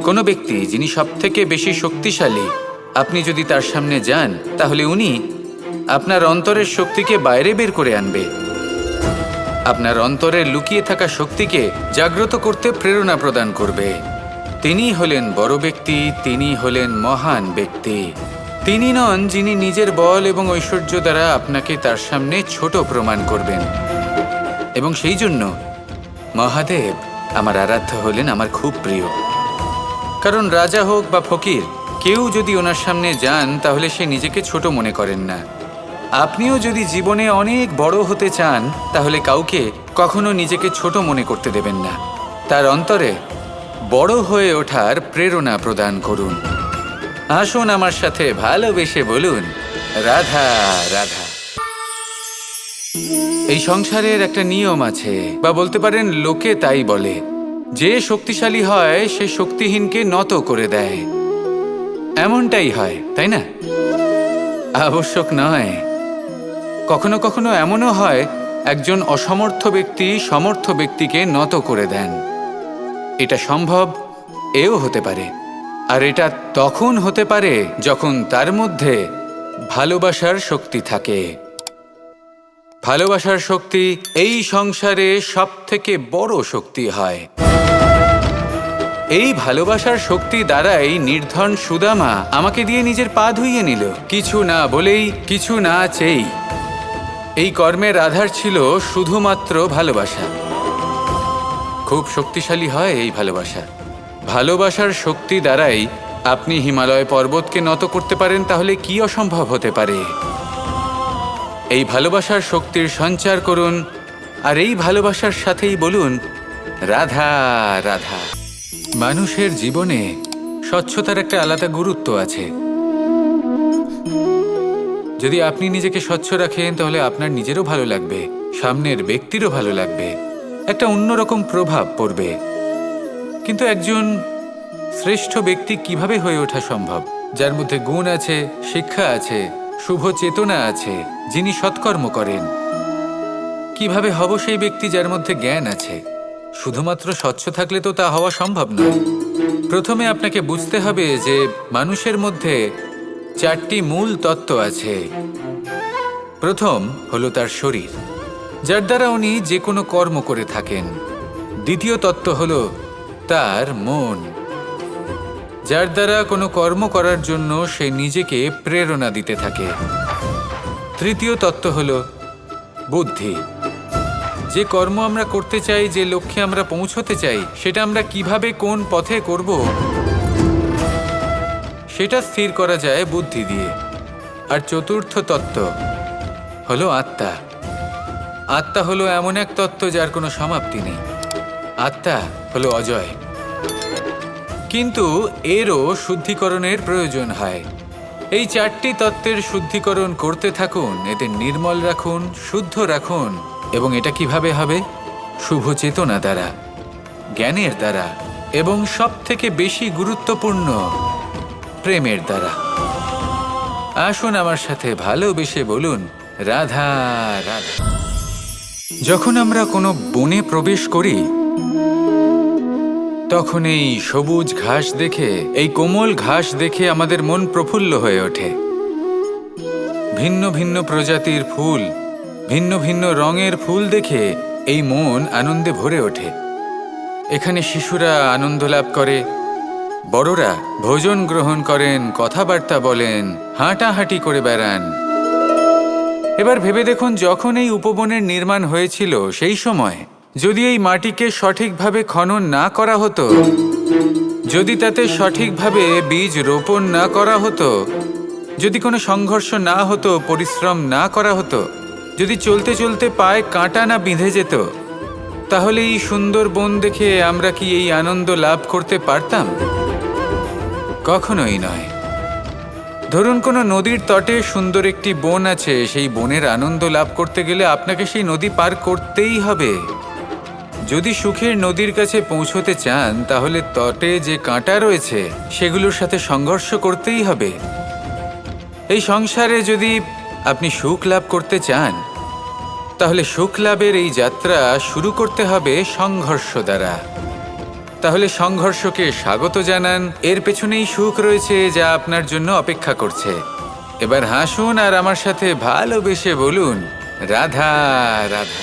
কোনো ব্যক্তি যিনি সব থেকে বেশি শক্তিশালী, আপনি যদি তার সামনে যান, তাহলে উনি আপনার অন্তরের শক্তিকে বাইরে বের করে আনবে। আপনার অন্তরের লুকিয়ে থাকা শক্তিকে জাগ্রত করতে প্রেরণা প্রদান করবে। তিনি হলেন বড় ব্যক্তি, তিনি হলেন মহান ব্যক্তি। তিনি নন যিনি নিজের বল এবং ঐশ্বর্য দ্বারা আপনাকে তার সামনে ছোট প্রমাণ করবেন। এবং সেই জন্য মহাদেব আমার আরাধ্য হলেন আমার খুব প্রিয়। কারণ রাজা হোক বা ফকির, কেউ যদি ওনার সামনে যান, তাহলে সে নিজেকে ছোট মনে করেন না। আপনিও যদি জীবনে অনেক বড় হতে চান, তাহলে কাউকে কখনো নিজেকে ছোট মনে করতে দেবেন না। তার অন্তরে বড় হয়ে ওঠার প্রেরণা প্রদান করুন। আসুন আমার সাথে ভালোবেসে বলুন, রাধা রাধা। এই সংসারের একটা নিয়ম আছে, বা বলতে পারেন, লোকে তাই বলে যে শক্তিশালী হয়, সে শক্তিহীনকে নত করে দেয়। এমনটাই হয়, তাই না? আবশ্যক নয়। কখনো কখনো এমনও হয়, একজন অসমর্থ ব্যক্তি সমর্থ ব্যক্তিকে নত করে দেন। এটা সম্ভব, এও হতে পারে। আর এটা তখন হতে পারে যখন তার মধ্যে ভালোবাসার শক্তি থাকে। ভালোবাসার শক্তি এই সংসারে সব থেকে বড় শক্তি হয়। এই ভালোবাসার শক্তি দ্বারাই নির্ধন সুদামা আমাকে দিয়ে নিজের পা ধুইয়ে নিল। কিছু না বলেই, কিছু না চেই এই কর্মের আধার ছিল শুধুমাত্র ভালোবাসা। খুব শক্তিশালী হয় এই ভালোবাসা। ভালোবাসার শক্তি দ্বারাই আপনি হিমালয় পর্বতকে নত করতে পারেন, তাহলে কি অসম্ভব হতে পারে? এই ভালোবাসার শক্তির সঞ্চার করুন, আর এই ভালোবাসার সাথেই বলুন, রাধা রাধা। মানুষের জীবনে স্বচ্ছতার একটা আলাদা গুরুত্ব আছে। যদি আপনি নিজেকে স্বচ্ছ রাখেন, তাহলে আপনার নিজেরও ভালো লাগবে, সামনের ব্যক্তিরও ভালো লাগবে, একটা অন্যরকম প্রভাব পড়বে। কিন্তু একজন শ্রেষ্ঠ ব্যক্তি কীভাবে হয়ে ওঠা সম্ভব? যার মধ্যে গুণ আছে, শিক্ষা আছে, শুভ চেতনা আছে, যিনি সৎকর্ম করেন, কীভাবে হব সেই ব্যক্তি যার মধ্যে জ্ঞান আছে? শুধুমাত্র স্বচ্ছ থাকলে তো তা হওয়া সম্ভব নয় প্রথমে আপনাকে বুঝতে হবে যে মানুষের মধ্যে চারটি মূল তত্ত্ব আছে। প্রথম হলো তার শরীর, যার দ্বারা উনি যে কোনো কর্ম করে থাকেন। দ্বিতীয় তত্ত্ব হলো তার মন, যার দ্বারা কোনো কর্ম করার জন্য সে নিজেকে প্রেরণা দিতে থাকে। তৃতীয় তত্ত্ব হলো বুদ্ধি যে কর্ম আমরা করতে চাই, যে লক্ষ্যে আমরা পৌঁছতে চাই, সেটা আমরা কীভাবে কোন পথে করব? সেটা স্থির করা যায় বুদ্ধি দিয়ে। আর চতুর্থ তত্ত্ব হলো আত্মা। আত্মা হলো এমন এক তত্ত্ব যার কোনো সমাপ্তি নেই। আত্মা হলো অজয়। কিন্তু এরও শুদ্ধিকরণের প্রয়োজন হয়। এই চারটি তত্ত্বের শুদ্ধিকরণ করতে থাকুন, এদের নির্মল রাখুন, শুদ্ধ রাখুন। এবং এটা কীভাবে হবে? শুভ চেতনা দ্বারা, জ্ঞানের দ্বারা, এবং সব থেকে বেশি গুরুত্বপূর্ণ প্রেমের দ্বারা। আসুন আমার সাথে ভালোবেসে বলুন, রাধা রাধা। যখন আমরা কোনো বনে প্রবেশ করি, তখন এই সবুজ ঘাস দেখে, এই কোমল ঘাস দেখে আমাদের মন প্রফুল্ল হয়ে ওঠে। ভিন্ন ভিন্ন প্রজাতির ফুল ভিন্ন ভিন্ন রঙের ফুল দেখে এই মন আনন্দে ভরে ওঠে। এখানে শিশুরা আনন্দ লাভ করে, বড়রা ভোজন গ্রহণ করেন, কথাবার্তা বলেন, হাঁটাহাঁটি করে বেড়ান। এবার ভেবে দেখুন, যখন এই উপবনের নির্মাণ হয়েছিল সেই সময়, যদি এই মাটিকে সঠিকভাবে খনন না করা হতো, যদি তাতে সঠিকভাবে বীজ রোপণ না করা হতো, যদি কোনো সংঘর্ষ না হতো, পরিশ্রম না করা হতো যদি চলতে চলতে পায়ে কাঁটা না বিঁধে যেত তাহলে এই সুন্দর বন দেখে আমরা কি এই আনন্দ লাভ করতে পারতাম? কখনোই নয়। ধরুন কোনো নদীর তটে সুন্দর একটি বন আছে, সেই বনের আনন্দ লাভ করতে গেলে আপনাকে সেই নদী পার করতেই হবে। যদি সুখের নদীর কাছে পৌঁছতে চান, তাহলে তটে যে কাঁটা রয়েছে, সেগুলোর সাথে সংঘর্ষ করতেই হবে। এই সংসারে যদি আপনি সুখ লাভ করতে চান, তাহলে সুখ লাভের এই যাত্রা শুরু করতে হবে সংঘর্ষ দ্বারা। তাহলে সংঘর্ষকে স্বাগত জানান, এর পেছনেই সুখ রয়েছে যা আপনার জন্য অপেক্ষা করছে। এবার হাসুন আর আমার সাথে ভালোবেসে বলুন, রাধা রাধা।